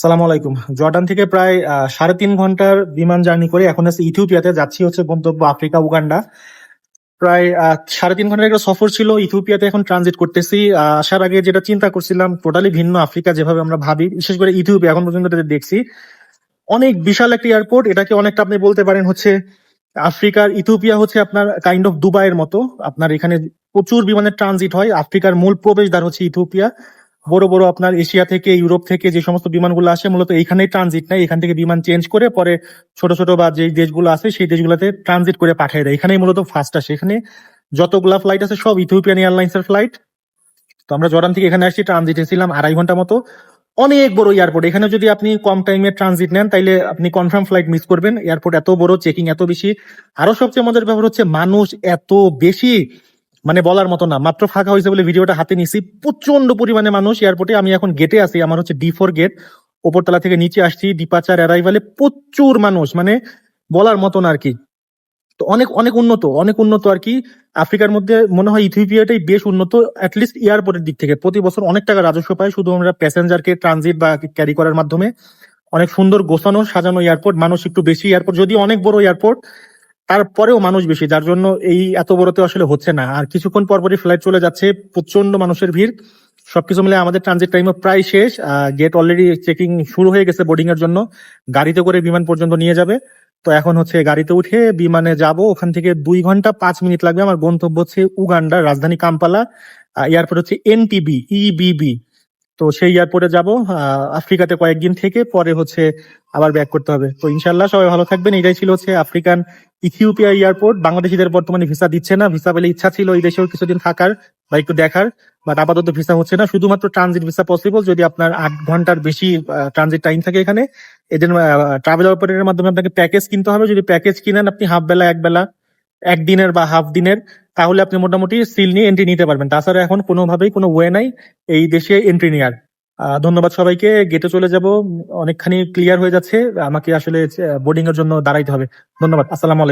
সালাম আলাইকুম। জর্ডান থেকে প্রায় সাড়ে তিন ঘণ্টার বিমান জার্নি করে এখন আছে ইথিওপিয়াতে যাচ্ছি হচ্ছে গন্তব্য আফ্রিকা, উগান্ডা। প্রায় সাড়ে তিন ঘণ্টার একটা সফর ছিল, ইথিওপিয়াতে এখন ট্রানজিট করতেছি। আসার আগে যেটা চিন্তা করছিলাম টোটালি ভিন্ন আফ্রিকা যেভাবে আমরা ভাবি, বিশেষ করে ইথিওপিয়া এখন পর্যন্ত দেখছি। অনেক বিশাল একটা এয়ারপোর্ট এটাকে অনেকটা আপনি বলতে পারেন হচ্ছে আফ্রিকার, ইথিওপিয়া হচ্ছে আপনার কাইন্ড অফ দুবাইয়ের মতো। আপনার এখানে প্রচুর বিমানের ট্রানজিট হয়, আফ্রিকার মূল প্রবেশদ্বার হচ্ছে ইথিওপিয়া। বড় বড় আপনার এশিয়া থেকে, ইউরোপ থেকে যে সমস্ত বিমানগুলো আসে, মূলত এইখানেই ট্রানজিট নেয়। এখান থেকে বিমান চেঞ্জ করে পরে ছোট ছোট বা যে দেশগুলো আছে, সেই দেশগুলোতে ট্রানজিট করে পাঠিয়ে দেয়। এখানেই মূলত ফার্স্ট আসে। এখানে যতগুলা ফ্লাইট আছে, সব ইথিওপিয়ান এয়ারলাইন্স এর ফ্লাইট তো আমরা জর্ডান থেকে এখানে আসছি ট্রানজিটে ছিলাম আড়াই ঘণ্টা মতো। অনেক বড় এয়ারপোর্ট এখানে যদি আপনি কম টাইমে ট্রানজিট নেন, তাইলে আপনি কনফার্ম ফ্লাইট মিস করবেন। এয়ারপোর্ট এত বড় চেকিং এত বেশি। আরও সবচেয়ে মজার ব্যাপার হচ্ছে, মানুষ এত বেশি মানে বলার মতো না। মাত্র ফাঁকা হয়েছে বলে ভিডিওটা হাতে নিছি প্রচণ্ড পরিমাণে মানুষ এয়ারপোর্টে আমি এখন গেটে আছি। আমার হচ্ছে ডি ফোর গেট ওপরতলা থেকে নিচে আসছি। ডিপাচার অ্যারাইভালে প্রচুর মানুষ। মানে বলার মতো না আর কি। তো অনেক অনেক উন্নত অনেক উন্নত আর কি। আফ্রিকার মধ্যে মনে হয় ইথিওপিয়াটাই বেশ উন্নত অ্যাটলিস্ট এয়ারপোর্টের দিক থেকে। প্রতি বছর অনেক টাকা রাজস্ব পায় শুধু আমরা প্যাসেঞ্জারকে ট্রানজিট বা ক্যারি করার মাধ্যমে। অনেক সুন্দর গোছানো, সাজানো এয়ারপোর্ট মানুষ একটু বেশি এয়ারপোর্ট যদি অনেক বড় এয়ারপোর্ট তারপরেও মানুষ বেশি, যার জন্য এই এত বড়তে আসলে হচ্ছে না। আর কিছুক্ষণ পরপরই ফ্লাইট চলে যাচ্ছে প্রচণ্ড মানুষের ভিড়। সবকিছু মিলে আমাদের ট্রানজিট টাইমও প্রায় শেষ গেট অলরেডি চেকিং শুরু হয়ে গেছে বোর্ডিং এর জন্য। গাড়িতে করে বিমান পর্যন্ত নিয়ে যাবে। তো এখন হচ্ছে গাড়িতে উঠে বিমানে যাব। ওখান থেকে দুই ঘণ্টা পাঁচ মিনিট লাগবে। আমার গন্তব্য হচ্ছে উগান্ডার, রাজধানী কাম্পালা এয়ারপোর্ট হচ্ছে এনটিবি ইবিবি তো সেই এয়ারপোর্টে যাব আফ্রিকাতে কয়েকদিন থেকে, পরে হচ্ছে আবার ব্যাক করতে হবে। তো ইনশাল্লাহ সবাই ভালো থাকবেন। এটাই ছিল হচ্ছে আফ্রিকান ইথিওপিয়া এয়ারপোর্ট বাংলাদেশিদের বর্তমানে ভিসা দিচ্ছে না। ভিসা পেলে ইচ্ছা ছিল এই দেশেও কিছুদিন থাকার বা একটু দেখার বাট আপাতত ভিসা হচ্ছে না। শুধুমাত্র ট্রানজিট ভিসা পসিবল যদি আপনার আট ঘণ্টার বেশি ট্রানজিট টাইম থাকে এখানে। এদের ট্রাভেল অপারেটরের মাধ্যমে আপনাকে প্যাকেজ কিনতে হবে। যদি প্যাকেজ কিনেন, আপনি হাফ বেলা, এক বেলা, একদিনের বা হাফ দিনের তাহলে আপনি মোটামুটি সিল নিয়ে এন্ট্রি নিতে পারবেন। তাছাড়া এখন কোনোভাবেই কোনো ওয়ে নাই এই দেশে এন্ট্রি নেওয়ার ধন্যবাদ সবাইকে। গেটে চলে যাব। অনেকখানি ক্লিয়ার হয়ে যাচ্ছে। আমাকে আসলে বোর্ডিং এর জন্য দাঁড়াইতে হবে। ধন্যবাদ। আসসালামু আলাইকুম।